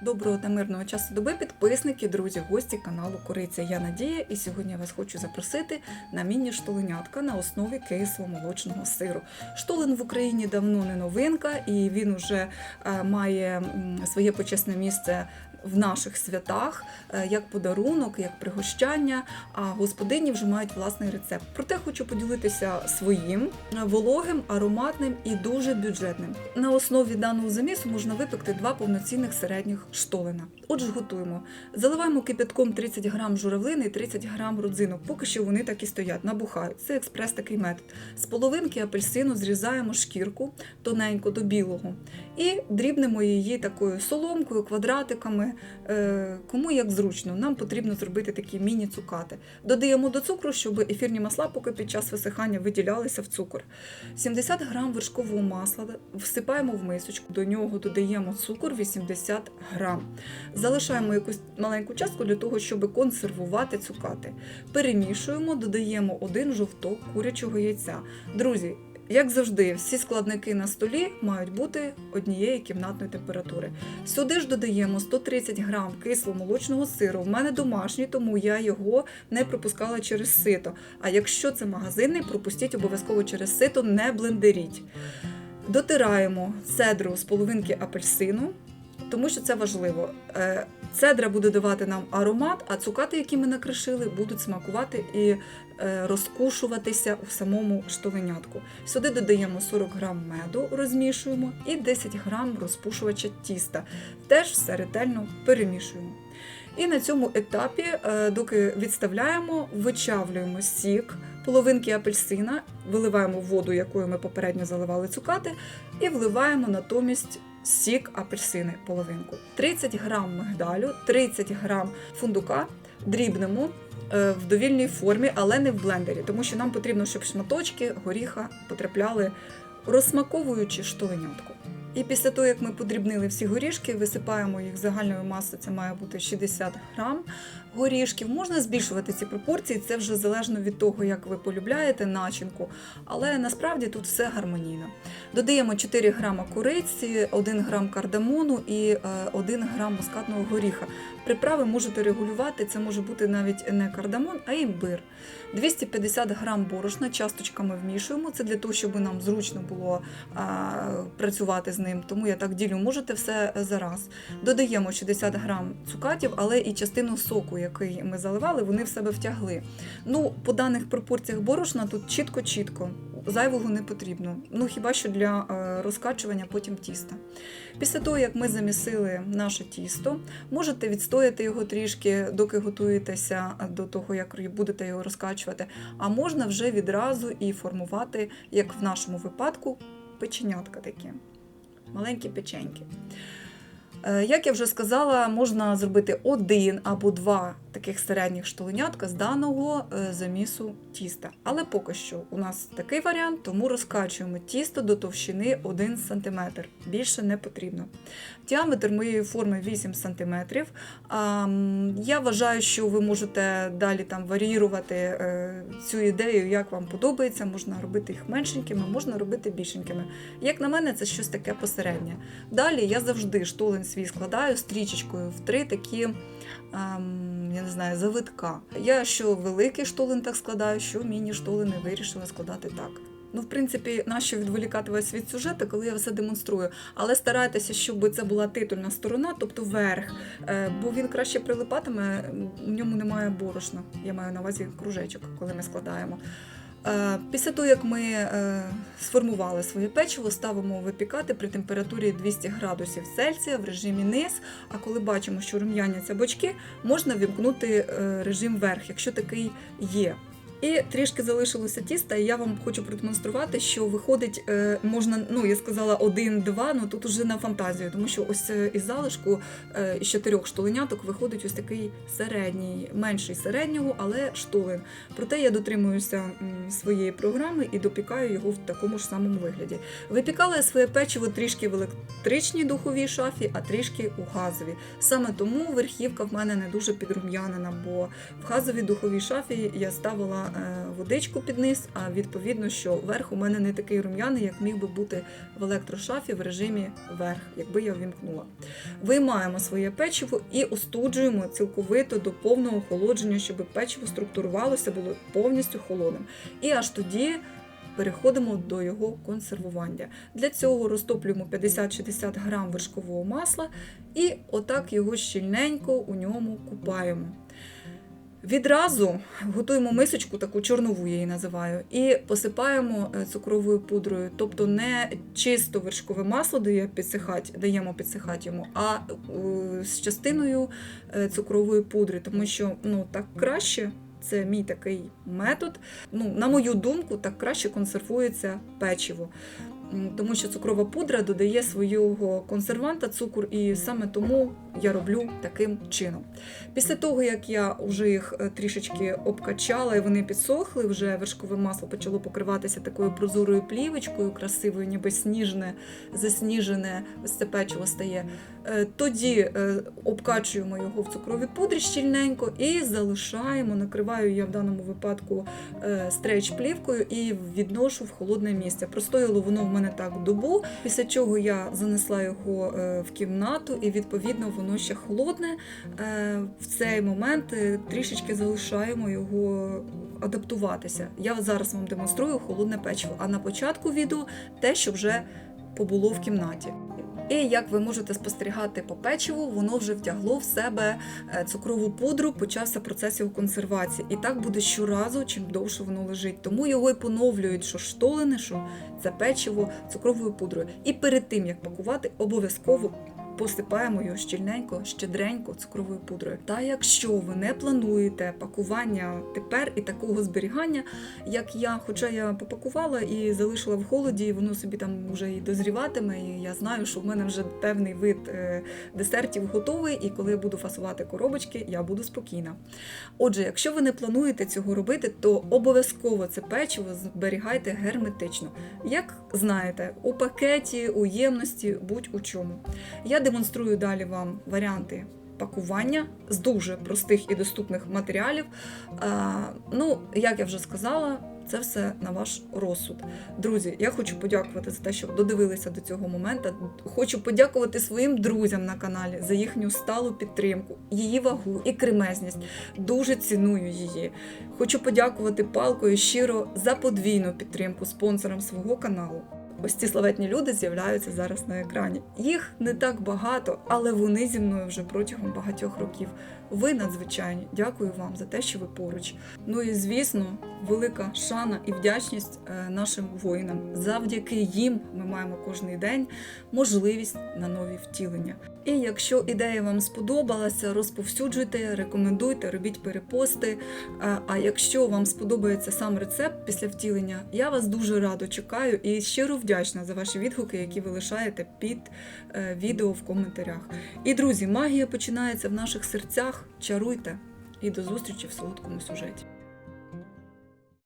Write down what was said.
Доброго та мирного часу доби, підписники, друзі, гості каналу Кориця. Я Надія, і сьогодні я вас хочу запросити на міні-штоленятка на основі кисло-молочного сиру. Штолен в Україні давно не новинка, і він уже е, має своє почесне місце в наших святах, е, як подарунок, як пригощання. А господині вже мають власний рецепт. Проте хочу поділитися своїм е, вологим, ароматним і дуже бюджетним. На основі даного замісу можна випекти два повноцінних середніх штолена. Отже, готуємо. Заливаємо кипятком 30 грам журавлини і 30 грам родзинок. Поки що вони так і стоять, набухають. Це експрес такий метод. З половинки апельсину зрізаємо шкірку тоненько до білого і дрібнемо її такою соломкою, квадратиками, е, кому як зручно. Нам потрібно зробити такі міні-цукати. Додаємо до цукру, щоб ефірні масла поки під час висихання виділялися в цукор. 70 грам вершкового масла всипаємо в мисочку, до нього додаємо цукор 80 грам. Залишаємо якусь маленьку частку для того, щоб консервувати цукати. Перемішуємо, додаємо один жовток курячого яйця. Друзі, як завжди, всі складники на столі мають бути однієї кімнатної температури. Сюди ж додаємо 130 грам кисломолочного сиру. В мене домашній, тому я його не пропускала через сито. А якщо це магазинний, пропустіть обов'язково через сито, не блендеріть. Дотираємо цедру з половинки апельсину, тому що це важливо. Е, Цедра буде давати нам аромат, а цукати, які ми накришили, будуть смакувати і е, розкушуватися у самому штовенятку. Сюди додаємо 40 грам меду, розмішуємо, і 10 грам розпушувача тіста. Теж все ретельно перемішуємо. І на цьому етапі, е, доки відставляємо, вичавлюємо сік, половинки апельсина, виливаємо воду, якою ми попередньо заливали цукати, і вливаємо натомість сік апельсини половинку. 30 грам мигдалю, 30 грам фундука дрібнемо е, в довільній формі, але не в блендері, тому що нам потрібно, щоб шматочки горіха потрапляли, розсмаковуючи штоленятку. І після того, як ми подрібнили всі горішки, висипаємо їх загальною масою, це має бути 60 грам горішків. Можна збільшувати ці пропорції, це вже залежно від того, як ви полюбляєте начинку, але насправді тут все гармонійно. Додаємо 4 грама кориці, 1 грам кардамону і е, 1 грам мускатного горіха. Приправи можете регулювати, це може бути навіть не кардамон, а імбир. 250 грам борошна часточками вмішуємо. Це для того, щоб нам зручно було а, працювати з ним. Тому я так ділю, можете все зараз. Додаємо 60 грам цукатів, але і частину соку, який ми заливали, вони в себе втягли. Ну, по даних пропорціях борошна тут чітко-чітко. Зайвого не потрібно. Ну хіба що для е, розкачування потім тіста. Після того, як ми замісили наше тісто, можете відстояти його трішки, доки готуєтеся до того, як будете його розкачувати. А можна вже відразу і формувати, як в нашому випадку, печенятка такі, маленькі печеньки. Е, Як я вже сказала, можна зробити один або два таких середніх штоленятка з даного е, замісу тіста. Але поки що у нас такий варіант, тому розкачуємо тісто до товщини 1 см. Більше не потрібно. Діаметр моєї форми 8 см. Я вважаю, що ви можете далі там варіювати е, цю ідею, як вам подобається. Можна робити їх меншенькими, можна робити більшенькими. Як на мене, це щось таке посереднє. Далі я завжди штолен свій складаю стрічечкою в три такі, ем, я не знаю, завитка. Я що великий штолен так складаю, що міні-штолени вирішила складати так. Ну, в принципі, нащо відволікати вас від сюжету, коли я все демонструю. Але старайтеся, щоб це була титульна сторона, тобто верх, е, бо він краще прилипатиме, в ньому немає борошна. Я маю на увазі кружечок, коли ми складаємо. Е, Після того, як ми е, сформували своє печиво, ставимо випікати при температурі 200 градусів Цельсія в режимі низ. А коли бачимо, що рум'яняться бочки, можна вімкнути е, режим верх, якщо такий є. І трішки залишилося тіста, і я вам хочу продемонструвати, що виходить, е, можна, ну я сказала, один-два, ну тут уже на фантазію, тому що ось е, із залишку е, із чотирьох штоленяток виходить ось такий середній, менший середнього, але штолен. Проте я дотримуюся своєї програми і допікаю його в такому ж самому вигляді. Випікала я своє печиво трішки в електричній духовій шафі, а трішки у газовій. Саме тому верхівка в мене не дуже підрум'янена, бо в газовій духовій шафі я ставила водичку під низ, а відповідно, що верх у мене не такий рум'яний, як міг би бути в електрошафі в режимі верх, якби я вімкнула. Виймаємо своє печиво і остуджуємо цілковито до повного охолодження, щоб печиво структурувалося, було повністю холодним. І аж тоді переходимо до його консервування. Для цього розтоплюємо 50-60 грам вершкового масла і отак його щільненько у ньому купаємо. Відразу готуємо мисочку, таку чорнову я її називаю, і посипаємо е, цукровою пудрою. Тобто не чисто вершкове масло дає підсихати, даємо підсихати йому, а е, з частиною е, цукрової пудри, тому що ну, так краще. Це мій такий метод. Ну, на мою думку, так краще консервується печиво. Тому що цукрова пудра додає свого консерванта цукор, і саме тому я роблю таким чином. Після того, як я вже їх е, трішечки обкачала і вони підсохли, вже вершкове масло почало покриватися такою прозорою плівочкою, красивою, ніби сніжне, засніжене, ось це печиво стає. Е, Тоді е, обкачуємо його в цукровій пудрі щільненько і залишаємо, накриваю я в даному випадку е, стрейч-плівкою і відношу в холодне місце. Простояло воно в мене так добу, після чого я занесла його е, в кімнату, і відповідно воно ще холодне. Е, В цей момент е, трішечки залишаємо його адаптуватися. Я зараз вам демонструю холодне печиво, а на початку відео те, що вже побуло в кімнаті. І як ви можете спостерігати по печиву, воно вже втягло в себе е, цукрову пудру, почався процес його консервації. І так буде щоразу, чим довше воно лежить. Тому його і поновлюють, що штолини, що це печиво цукровою пудрою. І перед тим як пакувати, обов'язково посипаємо його щільненько, щедренько цукровою пудрою. Та якщо ви не плануєте пакування тепер і такого зберігання, як я, хоча я попакувала і залишила в холоді, воно собі там вже і дозріватиме, і я знаю, що в мене вже певний вид е, десертів готовий, і коли я буду фасувати коробочки, я буду спокійна. Отже, якщо ви не плануєте цього робити, то обов'язково це печиво зберігайте герметично. Як знаєте, у пакеті, у ємності, будь у чому. Я демонструю далі вам варіанти пакування з дуже простих і доступних матеріалів. А, ну, як я вже сказала, це все на ваш розсуд. Друзі, я хочу подякувати за те, що додивилися до цього моменту. Хочу подякувати своїм друзям на каналі за їхню сталу підтримку, її вагу і кремезність. Дуже ціную її. Хочу подякувати палкою щиро за подвійну підтримку спонсорам свого каналу. Ось ці славетні люди з'являються зараз на екрані. Їх не так багато, але вони зі мною вже протягом багатьох років. Ви надзвичайні. Дякую вам за те, що ви поруч. Ну і звісно, велика шана і вдячність е, нашим воїнам. Завдяки їм ми маємо кожний день можливість на нові втілення. І якщо ідея вам сподобалася, розповсюджуйте, рекомендуйте, робіть перепости. А- А якщо вам сподобається сам рецепт після втілення, я вас дуже радо чекаю і щиро вдячна за ваші відгуки, які ви лишаєте під е, відео в коментарях. І друзі, магія починається в наших серцях. Чаруйте і до зустрічі в солодкому сюжеті.